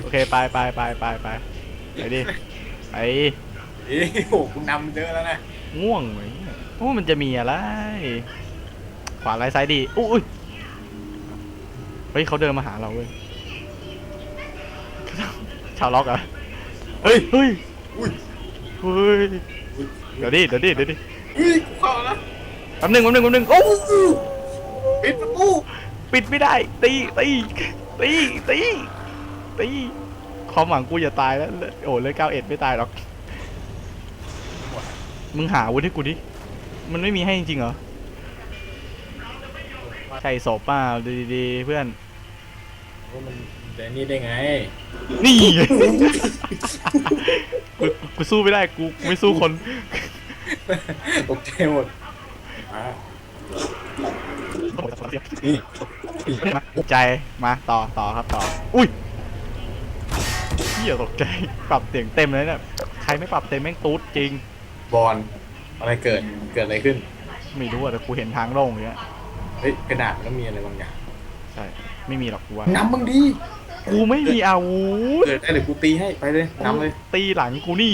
โอเคไปไปไปไปไปไปดิไปเอ้ยโอ้โหคุณนำเยอะแล้วนะง่วงเลยโอ้มันจะมีอะไร ขวาไรซ้ายดีอุ้ยเฮ้ยเขาเดินมาหาเราเว้ยชาวล็อกเหรอะเฮ้ยเฮ้ยอุ้ยเฮ้ยอุ้ยเดี๋ยวดิเดี๋ยวดิเดี๋ยวดิเฮ้ยกูเข้าแล้วแป๊บหนึงแป๊บหนึงแป๊บหนึงโอ้ปิดประตูปิดไม่ได้ตีตีตีตี ตีความหวังกูอย่าตายแล้ว โอ้เลยเก้าเอ็ดไม่ตายหรอก มึงหาอาวุธให้กูดิ มันไม่มีให้จริงๆเหรอ ใช่ศพเปล่าดูดีๆเพื่อน ว่ามันจะนี่ได้ไงนี่ กูกูสู้ไม่ได้ กูกูไม่สู้คน ตกใจหมดมานี่นี่ใจ มาต่อต่อครับต่อ อุ้ยเหี้ยตกใจ ปรับเสียงเต็มเลยเนี่ย ใครไม่ปรับเต็มแม่งตูดจริง บอลอะไรเกิดเกิดอะไรขึ้น ไม่รู้อะแต่กูเห็นทางโล่งอย่างเงี้ย เฮ้ยกระดาษมันต้องมีอะไรบางอย่างใช่ ไม่มีหรอกกูว่านำมึงดีกูไม่มีอาวุธ เกิดได้เดี๋ยวกูตีให้ไปเลยนำเลยตีหลังกูนี่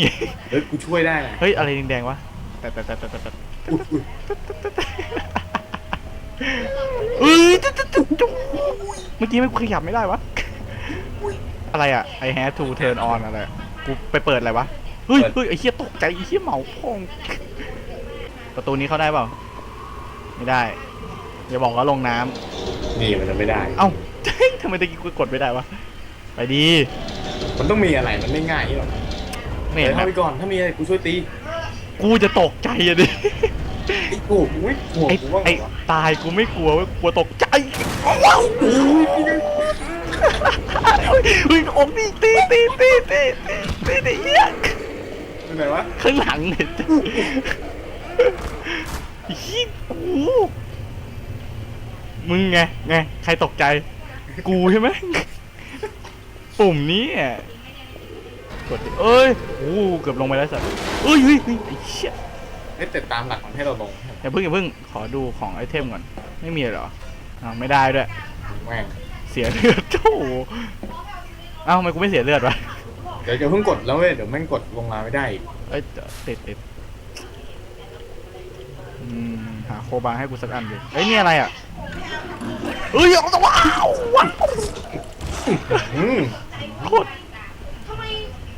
เฮ้ยกูช่วยได้นะเฮ้ย อะไรแดงๆวะ แต่แต่แต่แต่แต่แต่อุ๊ยอุ๊ยเอ้ยจุ๊ดจุ๊ดจุ๊ดจุ๊ดเมื่อกี้ไม่กูขยับไม่ได้วะ อะไรอะ I have to turn on อะไรอะกูไปเปิดอะไรวะ เฮ้ยเฮ้ยไอ้เหี้ยตกใจไอ้เหี้ยเหมาพอง ประตูนี้เข้าได้เปล่า ไม่ได้ อย่าบอกว่าลงน้ำ นี่มันจะไม่ได้ เอ้า ทำไมตะกี้กูกดไม่ได้วะ ไปดี มันต้องมีอะไรมันไม่ง่ายหรอกไม่เห็นเดี๋ยวแบเข้าบไปก่อนถ้ามีอะไรกูช่วยตีกูจะตกใจอะดิ ไอ้กูกูไม่กลัวไอ้กูว่าไอ้ไงวะตายกูไม่กลัวเว้ยกลัวตกใจว้า วเฮ้ยออกนี่ตีตีตีตีตีตีตีเหี้ยเป็นไงวะข้างหลังเนี่ยฮิกูมึงไงไงใครตกใจ กูใช่ไหมปุ่มนี้อะกดดิเอ้ยโอ้เกือบลงไปแล้วสัตว์เอ้ยเฮ้ยเฮ้ยไอ้เชี่ยเอ้ยแต่ตามหลักมันให้เราลงอย่าเพิ่งอย่าเพิ่งขอดูของไอเทมก่อน ไม่มีเหรออ้าไม่ได้ด้วยแม่ง เสียเลือดโอ้โหเอ้าทำไมกูไม่เสียเลือดวะเดี๋ยวจะเพิ่งกดแล้วเว้ยเดี๋ยวแม่งกดลงมาไม่ได้อีกเอ้ยติดติดอืมหาโคบาให้กูสักอันดิเอ้ยนี่อะไรอะเอ้ยเอาว้าวว้าวอืมโคตรทำไม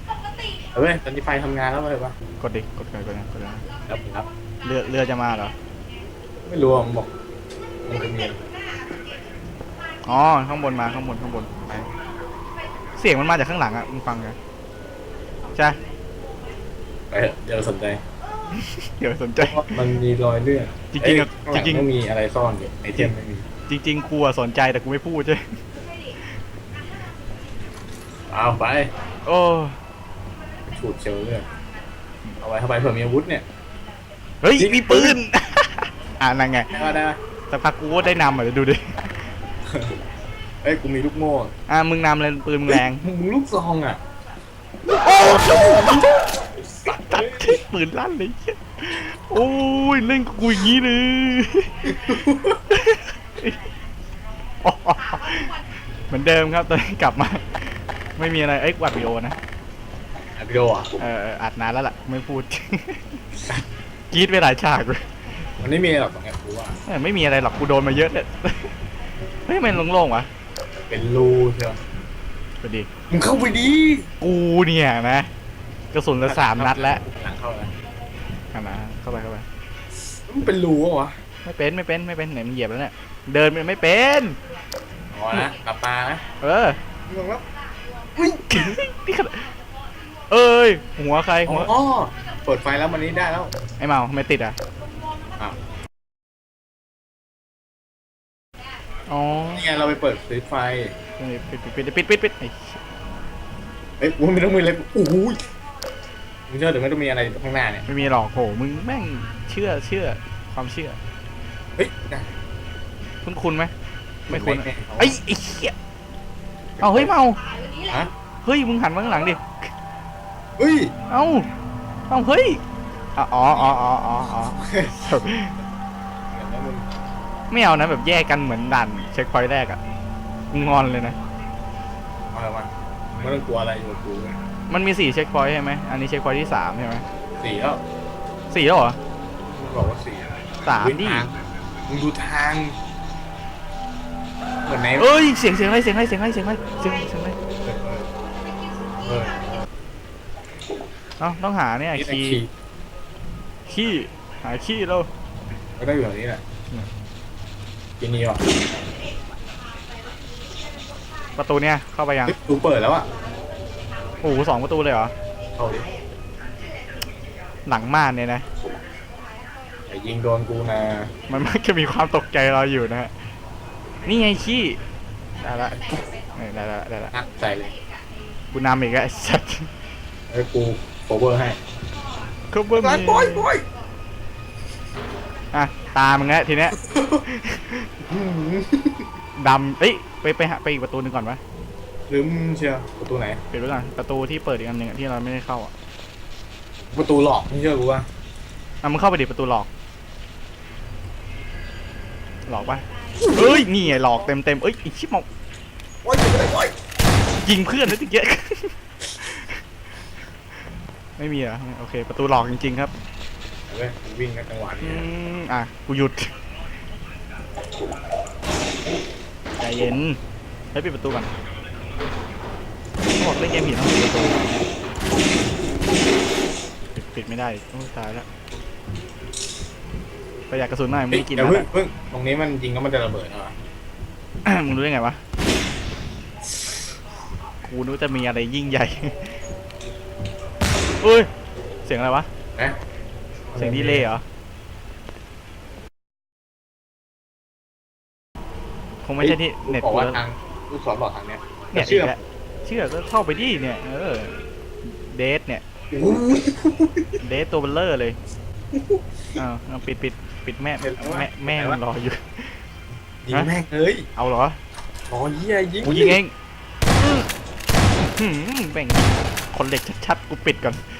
ปกติเอาเว้ยตอนนี้ไฟทำงานแล้วเลยวะกดดิกดไปกดนะกดนะครับครับเรือเรือจะมาเหรอ ไม่รู้อะมันบอกมันจะมี อะไรอ๋อ ข้างบนมา ข้างบน ข้างบน ไป เสียงมันมาจากข้างหลังอะ มึงฟังกันใช่ไปเถอะเดี๋ยวสนใจ เดี๋ยวสนใจเพราะมันมีรอยเลือดจริงๆอะเอ้ยข้าหลัจริงๆต้องมีอะไรซ่อนอยู่ไอเทมไม่มีจริง ๆ กูอะสนใจแต่กูไม่พูดใช่ เอาไปโอ้ ฉูดเชลเลือดเอาไว้เข้าไปเผื่อมีอาวุธเนี่ย เฮ้ย มีปืน อ่านั่นไง ได้ปะได้ปะสักพักกูก็ได้นำอะเดี๋ยวดูดิ เอ้ยกูมีลูกโม่อะมึงนำเลยปืนมึงแรงมึงลูกซองอะโอ้ตัดปืนลั่นเลยเหี้ยโอ้ยเล่นกับกูอย่างนี้เลยเหมือนเดิมครับตอนนี้กลับมา ไม่มีอะไรเอ้ยกวาดวิดีโอนะอัดวิดีโออะเออเอออัดนานแล้วล่ะไม่พูดกรีดไปหลายฉากเลยมันไม่มีหรอกตรงเนี้ยกูว่า เออไม่มีอะไรหรอกกูโดนมาเยอะเนี่ยเฮ้ยมันโล่งๆวะเป็นรูใช่ไหมไปดิมึงเข้าไปดีกูเนี่ยนะกระสุนละสามนัดแล้วหลังเข้าแล้วขนาดเข้าไปเข้าไปมันเป็นรูวะวะไม่เป็นไม่เป็นไม่เป็นไหนมันเหยียบแล้วเนี่ยเดินมันไม่เป็นอ๋อนะกลับมานะเอองงแล้วนี่ขนาดเอ้ยหัวใครอ๋หัวอเปิดไฟแล้วมันนี้ได้แล้วไอ้เมาทำไมติดอะ อ๋อนี่ไงเราไปเปิดซื้อไฟปิดปิดปิดปิดปิดปิดไอ้เอ้ยกูไม่ต้องมีอะไรโอ้โหยมึงเชื่อหรือไม่ต้องมีอะไรข้างหน้าเนี่ยไม่มีหรอกโหมึงแม่งเชื่อเชื่อความเชื่อ เฮ้ยนะคุณคุณไหมไม่คุณไม่ไอ้ไอ้เหี้ยเอาเฮ้ยเมาฮะเฮ้ยมึงหันมาข้างหลังดิเฮ้ย เอ้าเอ้าเฮ้ยอะอ๋ออ๋ออ๋ออ๋ ไม่เอานะแบบแยกกันเหมือนด่านเช็คพอยต์แรกอะงอนเลยนะเอาอะไรมาไม่ต้องกลัวอะไรอยู่กับกูไงมันมีสี่เช็คพอยต์ใช่ไหมอันนี้เช็คพอยต์ที่สามใช่ไหมสี่แล้วสี่แล้วเหรอมันบอกว่าสี่สามดิทางมึงดูทางเหมือนในเอ้ยเสียงเสียงอะไรเสียงอะไรเสียงอะไรเสียงอะไรเสียงเสียงอะไรเออเอ้าต้องหาเนี่ยนี่แต่คีย์ขี่ขี้หาขี้แล้วก็ได้อยู่แบบนี้แหละ ทีนี้อะประตูเนี่ยเข้าไปยังเฮ้ยกูเปิดแล้วอะโอ้โหสองประตูเลยเหรอเข้าดิหลังม่านเนี่ยนะอย่ายิงโดนกูนะมันมักจะมีความตกใจเราอยู่นะฮะ นี่ไงขี้ได้ละเออได้ละได้ละนักใส่เลยกูนำอีกแล้วไอ้สัตว์ไอ้กูโคเวอร์ให้เขาเบิ้มไปบอยบอย อะตามึงแล้วทีเนี้ยดำเอ้ยไปไปหาไปอีกประตูหนึ่งก่อนวะลืมเชียวประตูไหน ปิดไว้ก่อนประตูที่เปิดอีกอันหนึ่งอะที่เราไม่ได้เข้าอะประตูหลอกไม่เชื่อกูว่าอะมึงเข้าไปดิประตูหลอก หลอกปะเอ้ยนี่ไงหลอกเต็มเต็มๆเอ้ยอีชิบเมาโอ้ยไม่ได้โอ้ยยิงเพื่อนนะทีเงี้ยไม่มีเหรอะโอเค ประตูหลอกจริงๆครับ เว้ยวิ่งกันจังหวะอืนี้มอะกูหยุดใจเย็นให้ปิดประตูก่อนเขาบอกเล่นเกมผีต้องปิดประตูปิดปิดไม่ได้โอ้ยตายแล้วประหยัดกระสุนหน่อยไม่ได้กินเดี๋ยวนะเพิ่งเพิ่งตรงนี้มันยิงแล้วมันจะระเบิดเหรอมึงรู้ได้ไงวะกูนึกว่าจะมีอะไรยิ่งใหญ่อุ้ยเสียงอะไรวะนะ เสียงดีเลย์เหรอ คงไม่ใช่ที่เน็ตบอกกูว่าแล้วทางลูกศรบอกทางเนี้ยเนี่ยเชื่ออีกแล้วเชื่อก็เข้าไปดิเนี่ย เออ เดทเนี่ยโอ้ย เดทตัวเบลเลอร์เลยอ้าวเอาปิดปิดปิดแม่เห็นแล้ววะ แม่แม่เห็นแล้วมันรออยู่ ยิงแม่งเฮ้ยเอาเหรออ๋อเหี้ยยิงกูยิงเองหืมแบ่งคนเหล็กชัดๆ กูปิดก่อนโ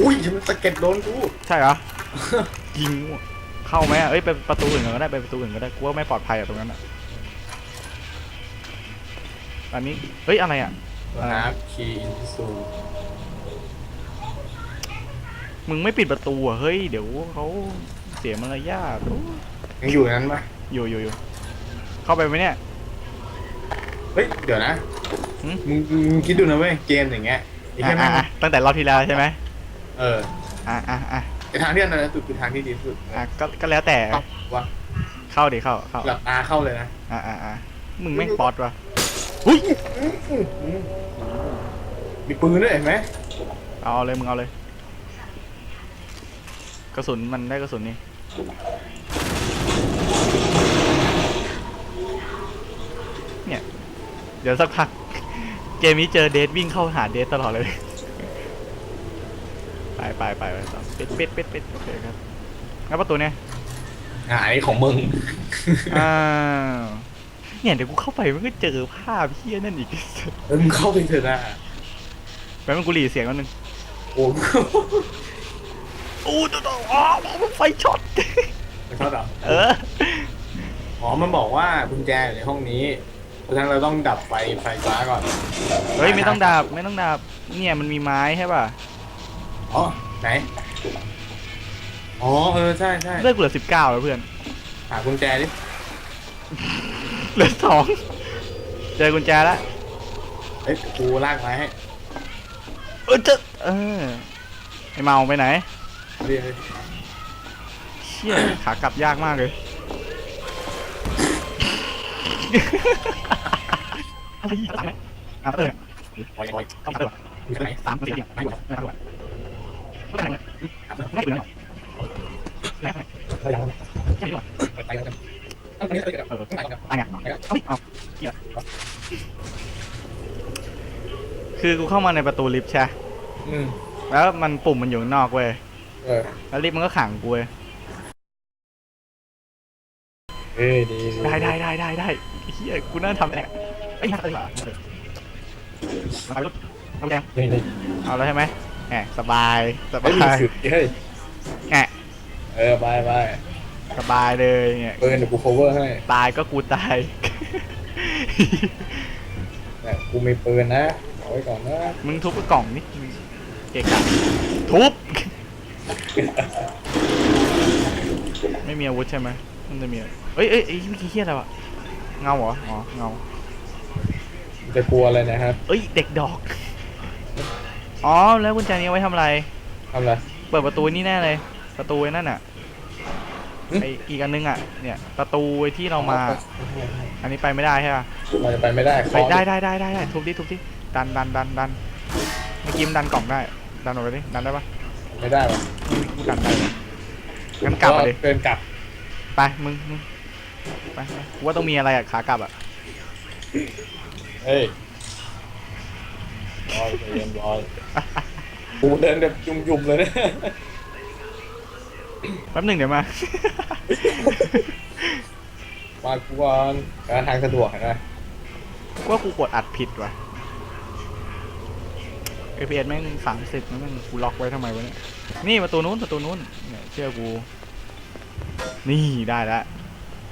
อ้ยมันสะเก็ดโดนกูใช่เหรอ ยิงมั่วเข้าไหมอะเอ้ยไปประตูอื่นก็ได้ไปประตูอื่นก็ได้กูว่าไม่ปลอดภัยอะตรงนั้นอะอันนี้เฮ้ยอะไรอะนะครับคีย์อินซูมึงไม่ปิดประตูอะเฮ้ยเดี๋ยวเขาเสียมารยาทโอ้ยังอยู่นั้นปะอยู่อยู่อยู่เข้าไปไหมเนี่ย เฮ้ย เดี๋ยวนะหืมมึงมึงคิดดูนะเว้ย เกมอย่างเงี้ยไอ้อะแค่แม่อะงอะตั้งแต่รอบที่แล้วใช่ไหม เอออะอะอะไอทางที่อันนั้นสุดคือทางที่ดีที่สุดอะก็ก็แล้วแต่เข้าว่าเข้าดิเข้าเข้าหลับตาเข้าเลยนะอะอะอะมึงแม่งป๊อตวะหุ้ยมีปืนด้วยเห็นไหมเอาเลยมึงเอาเลยกระสุนมันได้กระสุนนี่เนี่ย เดี๋ยวสักพัก เกมนี้เจอเดทวิ่งเข้าหาเดทตลอดเลย ไปไปไปไปต่อปิดปิดปิดปิดโอเคครับแล้วประตูเนี่ยอ่าอันนี้ของมึงอ้าวเนี่ยเดี๋ยวกูเข้าไปมันก็เจอภาพเพี้ยนั่นอีกเออมึงเข้าไปเถอะนะไปมันกูหลีเสียงกันนึงโอ้โหโอ้ตัวตัวอ๋อไฟช็อตไม่เข้าดับเอออ๋อมันบอกว่ากุญแจอยู่ในห้องนี้ เพราะฉะนั้นเราต้องดับไฟไฟฟ้าก่อนเฮ้ยไม่ต้องดาบไม่ต้องดาบเนี่ยมันมีไม้ใช่ป่ะ อ๋อ ไหน อ๋อ เออ ใช่ใช่เลือกเหลือสิบเก้าแล้วเพื่อน หากุญแจดิ เหลือสองเจอกุญแจแล้วเอ้ยกูลากไม้ให้เออเจอเออไอเมาไปไหนเรียกเลยเชี่ยขากลับยากมากเลยอะไรอีกอะไรอะเออปล่อยปล่อยต้องเอออยู่ไหนสามสี่ไม่ไหวไม่ไหวไม่ไหวไม่ไหวไปยังไม่ไหวไปไปกันเอาตรงนี้ไปกันเออไปกันอะไรอะเอ้ยเอาเกี่ย คือกูเข้ามาในประตูลิฟต์ใช่ อืมแล้วมันปุ่มมันอยู่ข้างนอกเว้ย เออแล้วลิฟต์มันก็ขังกูเว้ย เอ้ยดีได้ได้ได้ได้ได้ไอ้เฮียกูน่าทำแหละไอ้ยน่าเลยมาไปรถเอาแกงนี่นี่เอาแล้วใช่ไหม แหมสบายสไม่บามียสุดเฮ้ยแหมเออไปไปสบายเลยเนี่ยเออเดี๋ยวกู cover ให้ตายก็กูตายกูมีปืนนะเอาไว้ก่อนนะมึงทุบกล่องนี่เกะกะทุบ ไม่มีอาวุธใช่ไหมมันจะมีอะไรเอ้ยเอ้ยไอ้เมื่อกี้เฮียอะไรวะเงาเหรออ๋อเงา จะกลัวอะไรนะครับ เอ้ย เด็กดอก อ๋อแล้วกุญแจนี้เอาไว้ทำอะไร ทำอะไร เปิดประตูนี่แน่เลย ประตูไอ้นั่นอะหึ ไออีกอันนึงอะเนี่ยประตูไอ้ที่เรามา อันนี้ไปไม่ได้ใช่ปะเราจะไปไม่ได้ไปได้ได้ได้ได้ได้ทุบดิทุบดิดันดันดันดันเมื่อกี้มันดันกล่องได้ ดันออกไปดิดันได้ปะไม่ได้หรอกูดันได้เลยงั้นกลับมาดิเดินกลับไปมึงมึงไปไปกูว่าต้องมีอะไรอะขากลับอะเฮ้ย บอยใจเย็นบอยกูเดินแบบยุ่มๆเลยนะแป๊บหนึ่งเดี๋ยวมา มากูก่อนการทางสะดวกนะว่ากูกดอัดผิดว่ะ FPS แม่งสามสิบแม่งกูล็อกไว้ทำไมวะเนี่ย นี่ประตูนู้นประตูนู้นเนี่ยเชื่อกู นี่ได้แล้ว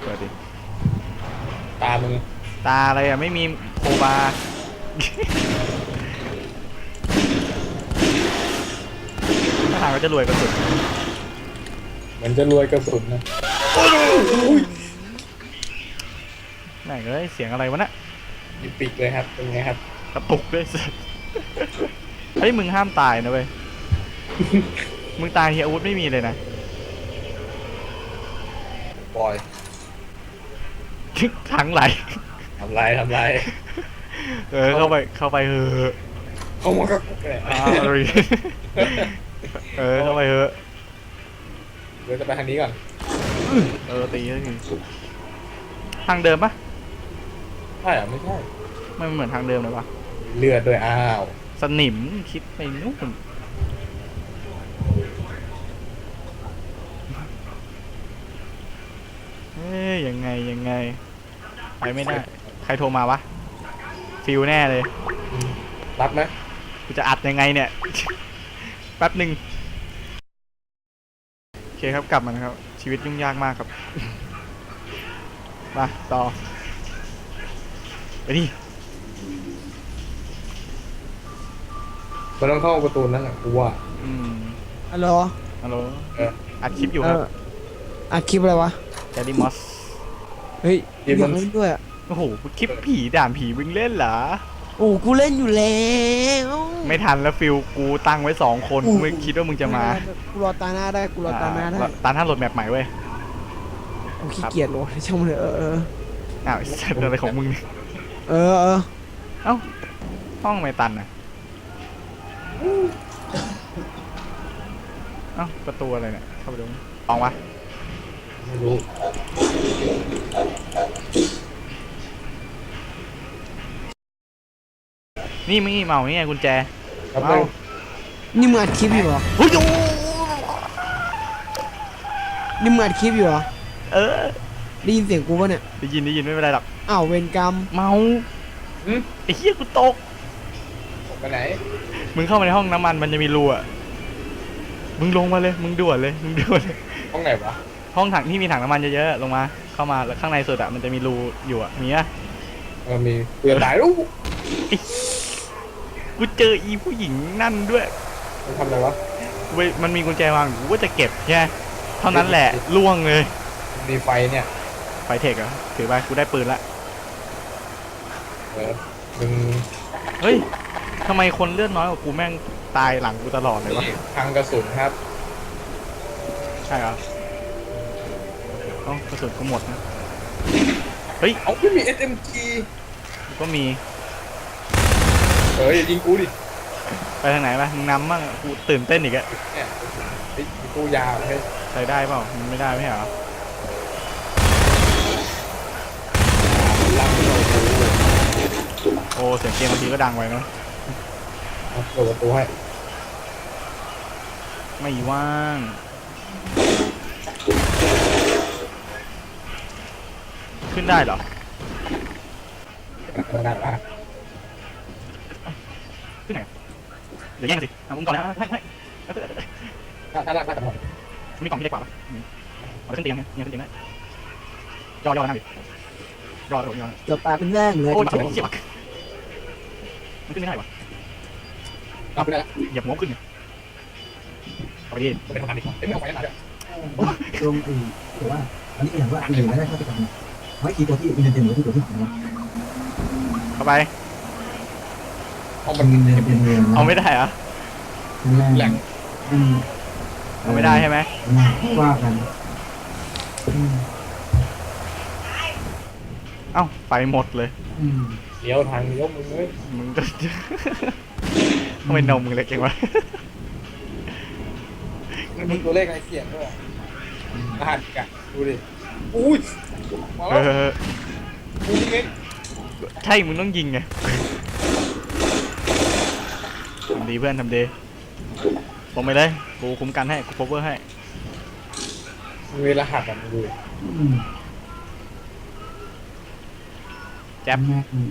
เปิดดิ ตามึงตาอะไรอะ ไม่มีโคบา ถ้าทางก็จะรวยกระสุดเหมือนจะรวยกระสุนนะไหนเอ้ยเสียงอะไรวะเนะมีปีกเลยครับเป็นไงครับกระตุกด้วยสัสเฮ้ยมึงห้ามตายนะเว้ยมึงตายเฮียอาวุธไม่มีเลยนะบอยทั้งไหลทำไรทำไรเออเข้าไปเข้าไปเถอะเข้ามาก็แกอ่าอะไร เออเข้าไปเถอะเดี๋ยวจะไปทางนี้ก่อน เออตีแล้วทีทางเดิมปะใช่เหรอไม่ใช่ ไม่เหมือนทางเดิมเลยวะเลือดด้วยอ้าว สนิมคิดไปนู่นเฮ้ยยังไงยังไงไปไม่ได้ ใครโทรมาวะฟิวแน่เลย รับไหมกูจะอัดยังไงเนี่ยแป๊บหนึ่งโอเคครับกลับมานะครับ ชีวิตยุ่งยากมากครับ มาต่อ ไปดิมันต้องเข้าประตูนั่นแหละกูว่าอืมฮัลโหลฮัลโหลเอออัดคลิปอยู่เอครับออัดคลิปอะไรวะแกดี้มอสเฮ้ยคลิปอมัยานกเล่นด้วยอะโอ้โหคลิปผีด่านผีมึงเล่นเหรอ โอ้กูเล่นอยู่แล้วไม่ทันแล้วฟิลกูตั้งไว้สองคนกูไม่คิดว่ามึงจะมากูรอตาหน้าได้กูรอตาหน้าได้อ่ตาหน้าโหลดแมปใหม่เว้ยกูขี้เกียจโหลดช่างมันเถอะเออเอออ้าวไอ้สัตว์อะไรของมึงเนี่ยเออเออเอ้าห้องไม่ตันอะเอ้าประตูอะไรเนี่ยเข้าไปดูลองวะไม่รู้ นี่มึงนี่เมานี่ไงกุญแจครับเอ้านี่มึงอัดคลิปอยู่เหรอเฮ้ยโอ้นี่มึงอัดคลิปอยู่เหรอเออได้ยินเสียงกูปะเนี่ยได้ยินได้ยินไม่เป็นไรหรอกอ้าวเวรกรรมเมาอืมไอ้เหี้ยกูตกออกไปไหนมึงเข้ามาในห้องน้ำมันมันจะมีรูอะมึงลงมาเลยมึงด่วนเลยมึงด่วนเลยห้องไหนวะห้องถังที่มีถังน้ำมันเยอะๆลงมา เข้ามาแล้วข้างในสุดอะมันจะมีรูอยู่อะมีอะเออมีกูจะตายอู้ กูเจออีผู้หญิงนั่นด้วยมันทำอะไรวะเว้ยมันมีกุญแจวางอยู่กูก็จะเก็บแค่เท่านั้นแหละล่วงเลย มีไฟเนี่ยไฟเทคเหรอถือไปกูได้ปืนละ เออมึงเฮ้ยทำไมคนเลือดน้อยกว่ากูแม่งตายหลังกูตลอดเลยวะ นี่ทางกระสุนครับ ใช่เหรอเอ้ากระสุนกูหมดนะ เฮ้ย เอ้าไม่มี SMG กูก็มี เอออย่ายิงกูดิไปทางไหนปะมึงนำบ้างอะกูตื่นเต้นอีกอะเนี่ยเฮ้ยมีตู้ยาวให้ใช้ได้เปล่ามันไม่ได้ไม่ใช่เหรอรับที่เราดูโอ้เสียงเกมบางทีก็ดังไว้เนอะเอาเปิดประตูให้ไม่ว่างขึ้นได้เหรอขนาดว่า ขึ้นไหนเดี๋ยวแย่งกันสิเอามึงก่อนนะให้ให้ถ้าถ้าลากได้แต่หมดมีกล่องที่เล็กกว่าปะมีเอาไปขึ้นเตียงเนี่ยเนี่ยขึ้นเตียงได้ย่อย่อหน้าดิย่อโดดย่อเกือบตายเป็นแร่งเลยโอ้ยเจ็บเจ็บมันขึ้นไม่ได้วะรับไปได้ล้วเหยียบหัวขึ้นเนี่ยเอาไปดิเป็นคนทำดีกว่าเอ้ยไม่เอาไฟมาด้วยตรงอื่นแต่ว่าอันนี้อย่างว่าอันหนึ่งไม่ได้เข้าไปกันไว้คีย์ตัวที่มีเงินเต็มหรือที่ตัวที่หายนะเข้าไป เอามันเงินเดือนเป็นเงินเอาไม่ได้เหรอะแหลกอืมเอาไม่ได้ใช่ไหมว่ากันอืมเอ้าไปหมดเลยอืมเลี้ยวทางเลี้ยวมึงเลยมึงจะ ทำไมนมมึงเล็กจังวะมันมีตัวเลขอะไรเขียนด้วยรหัสอีกอะดูดิอุ้ยมาเอแล้วอกูยิงเองใช่มึงต้องยิงไงทำ ดีเพื่อนทำดีลงไปเลยกูคุ้มกันให้กูโคเวอร์ให้มันมีรหัสอะมึงดูดิอืมแจ๊บอืม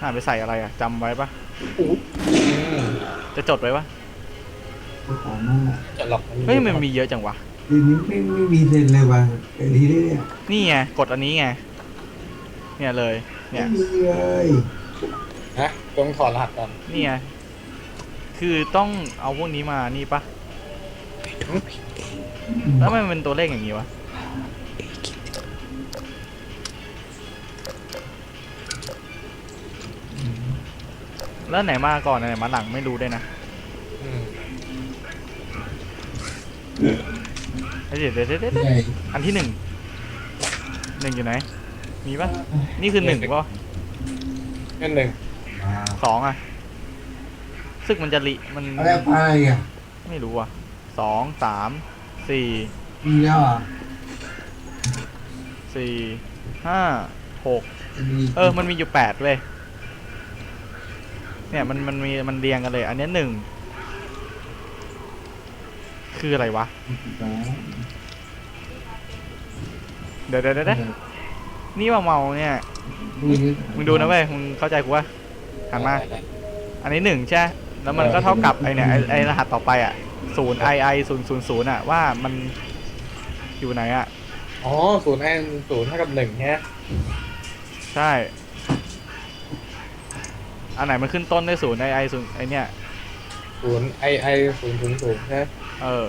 อ่าไปใส่อะไรอะจำไว้ปะอู้อืมจะจดไว้ปะก็ขอมากจะหลอกเฮ้ยมันมีเยอะจังวะทีนี้ไม่ไม่มีเซ็นเลยว่ะไอ้ที่เนี่ยนี่ไงกดอันนี้ไงเนี่ยเลยไม่เนี่ยมีเลยฮะต้องถอดรหัสก่อนนี่ไง คือต้องเอาพวกนี้มานี่ปะแล้วทำไมมันเป็นตัวเลขอย่างนี้วะแล้วไหนมาก่อนไหนมาหลังไม่รู้ด้วยนะอืมเดี๋ยวเดี๋ยวเดี๋ยวเดี๋ยวใหญ่อันที่หนึ่งหนึ่งอยู่ไหน มีปะนี่คือหนึ่งปะเงินหนึ่งว้าวสองอะ ซึกมันจะลิมันอะไรไปอะไม่รู้อะสองสามสี่มีแล้วอะสี่ห้าหกมีเออ มันมีอยู่แปดเว้ยเนี่ยมันมันมีมันเรียงกันเลย อันเนี้ยหนึ่งคืออะไรวะเดี๋ยวเดี๋ยวเดี๋ยวเดี๋ยวนี่ว่าเมาเนี่ยมึงดูนะเว้ยมึงเข้าใจกูว่าหันมา อันนี้หนึ่งใช่ แล้วมันก็เท่ากับไอเนี่ยไอ้ไอรหัสต่อไปอะศูนย์ไอไอศูนย์ศูนย์ศูนย์อะว่ามันอยู่ไหนอะ อ๋อศูนย์ไอศูนย์เท่ากับหนึ่งฮะใช่ อันไหนมันขึ้นต้นด้วยศูนย์ไอไอศูนย์ไอเนี่ยศูนย์ไอไอศูนย์ศูนย์ศูนย์ใช่ไหมเออ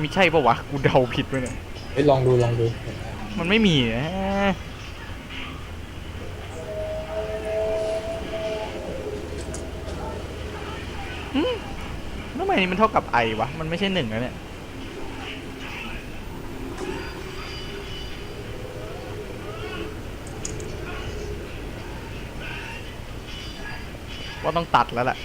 มีใช่ปะวะกูเดาผิดไปเนี่ยเฮ้ยลองดูลองดูมันไม่มีนะหึแล้วทำไม นี้มันเท่ากับไอวะ มันไม่ใช่หนึ่งนะเนี่ย ว่าต้องตัดแล้วแหละ